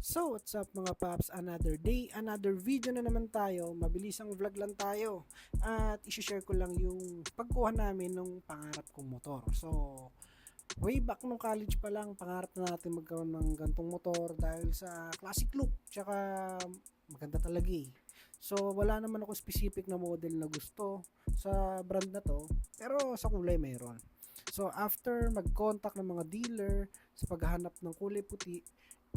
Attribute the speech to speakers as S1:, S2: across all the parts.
S1: So, what's up mga paps? Another day, another video na naman tayo. Mabilisang vlog lang tayo. At isi-share ko lang yung pagkuha namin ng pangarap kong motor. So, way back nung college pa lang, pangarap na natin magkaroon ng gantong motor dahil sa classic look. Tsaka maganda talaga eh. So, wala naman ako specific na model na gusto sa brand na to. Pero sa kulay mayroon. So, after mag-contact ng mga dealer sa paghahanap ng kulay puti,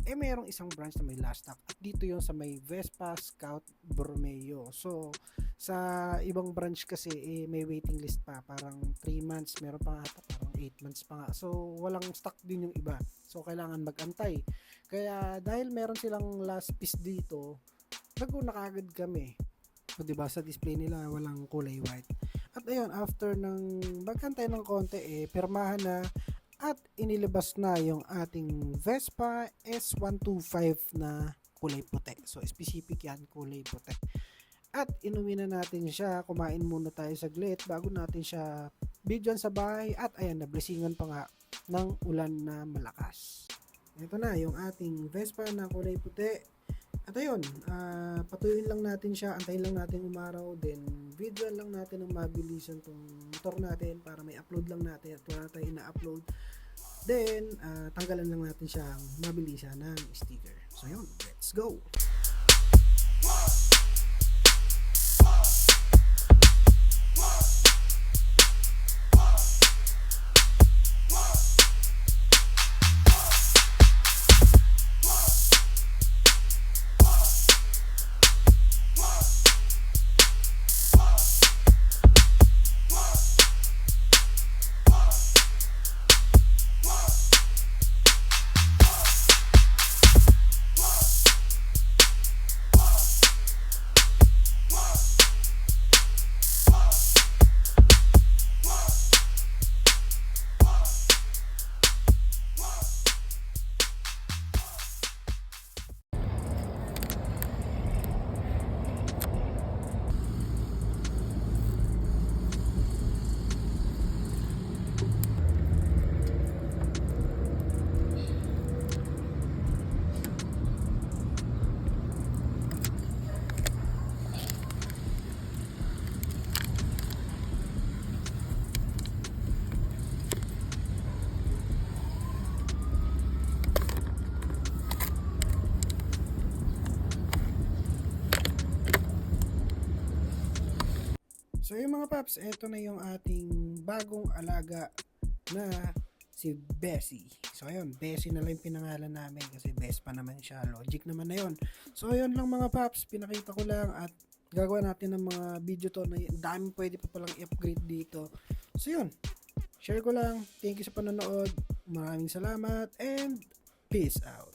S1: eh mayroong isang branch na may last stock at dito yon sa may Vespa Scout Borromeo. So sa ibang branch kasi eh, may waiting list pa. Parang 3 months meron pa nga parang 8 months pa nga. So walang stock din yung iba. So kailangan magantay. Kaya dahil meron silang last piece dito naguna kagad kami. So, diba sa display nila walang kulay white. At ayun after ng magkantay ng konti eh pirmahan na at inilabas na yung ating Vespa S125 na kulay puti. So, specific yan, kulay puti. At inuwi na natin siya. Kumain muna tayo saglit bago natin siya bidyan sa bahay. At ayan, nablessingan pa nga ng ulan na malakas. Ito na, yung ating Vespa na kulay puti. At ayun, ah, patuyuin lang natin siya, antayin lang natin umaraw, then video lang natin ng mabilisan tong motor natin para may upload lang natin at wala tayong ina-upload. Then, ah, tanggalan lang natin siyang mabilisan ng sticker. So yun, let's go! So yung mga paps, eto na yung ating bagong alaga na si Bessie. So ayun, Bessie na lang yung pinangalan namin kasi best pa naman siya. Logic naman na yun. So ayun lang mga paps, pinakita ko lang at gagawa natin ng mga video to na dami pwede pa palang i-upgrade dito. So yun, share ko lang. Thank you sa panonood. Maraming salamat and peace out.